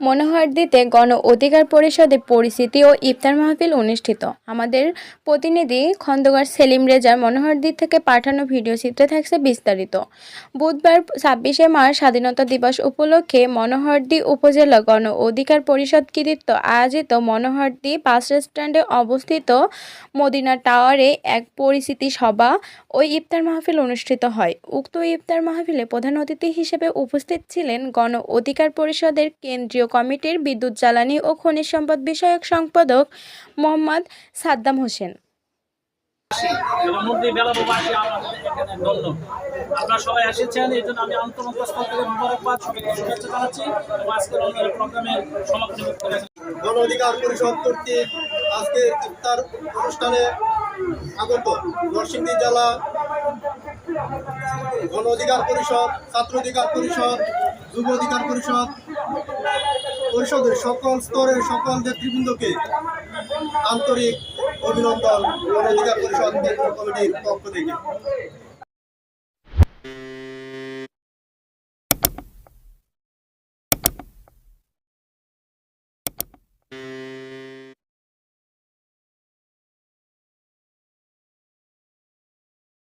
মনোহরদীতে গণ অধিকার পরিষদের পরিস্থিতি ও ইফতার মাহফিল অনুষ্ঠিত। আমাদের প্রতিনিধি খন্দকার সেলিম রেজার মনোহরদী থেকে পাঠানো ভিডিও চিত্রে থাকছে বিস্তারিত। বুধবার ছাব্বিশে মার্চ স্বাধীনতা দিবস উপলক্ষে মনোহরদি উপজেলা গণ অধিকার পরিষদ কৃতিত্ব আয়োজিত মনোহরদি বাস স্ট্যান্ডে অবস্থিত মদিনা টাওয়ারে এক পরিচিতি সভা ও ইফতার মাহফিল অনুষ্ঠিত হয়। উক্ত ইফতার মাহফিলে প্রধান অতিথি হিসেবে উপস্থিত ছিলেন গণ অধিকার পরিষদের কেন্দ্রীয় কমিটির বিদ্যুৎ জ্বালানি ও খনিজ সম্পদ বিষয়ক সম্পাদক মোহাম্মদ সাদ্দাম হোসেন। আপনারা সবাই এসেছেন এই জন্য আমি থেকে মুবারকবাদ সবাইকে শুভেচ্ছা জানাচ্ছি। এবং আজকের অনুষ্ঠানের প্রোগ্রামের সমাপ্তি গণ অধিকার পরিষদ কর্তৃক আজকে ইফতার অনুষ্ঠানে আগত নরসিংদী জেলা গণ অধিকার পরিষদ ছাত্র অধিকার পরিষদ যুব অধিকার পরিষদ পরিষদের সকল স্তরের সকল নেতৃবৃন্দকে আন্তরিক অভিনন্দন গণ পরিষদ কেন্দ্রীয় কমিটির পক্ষ থেকে।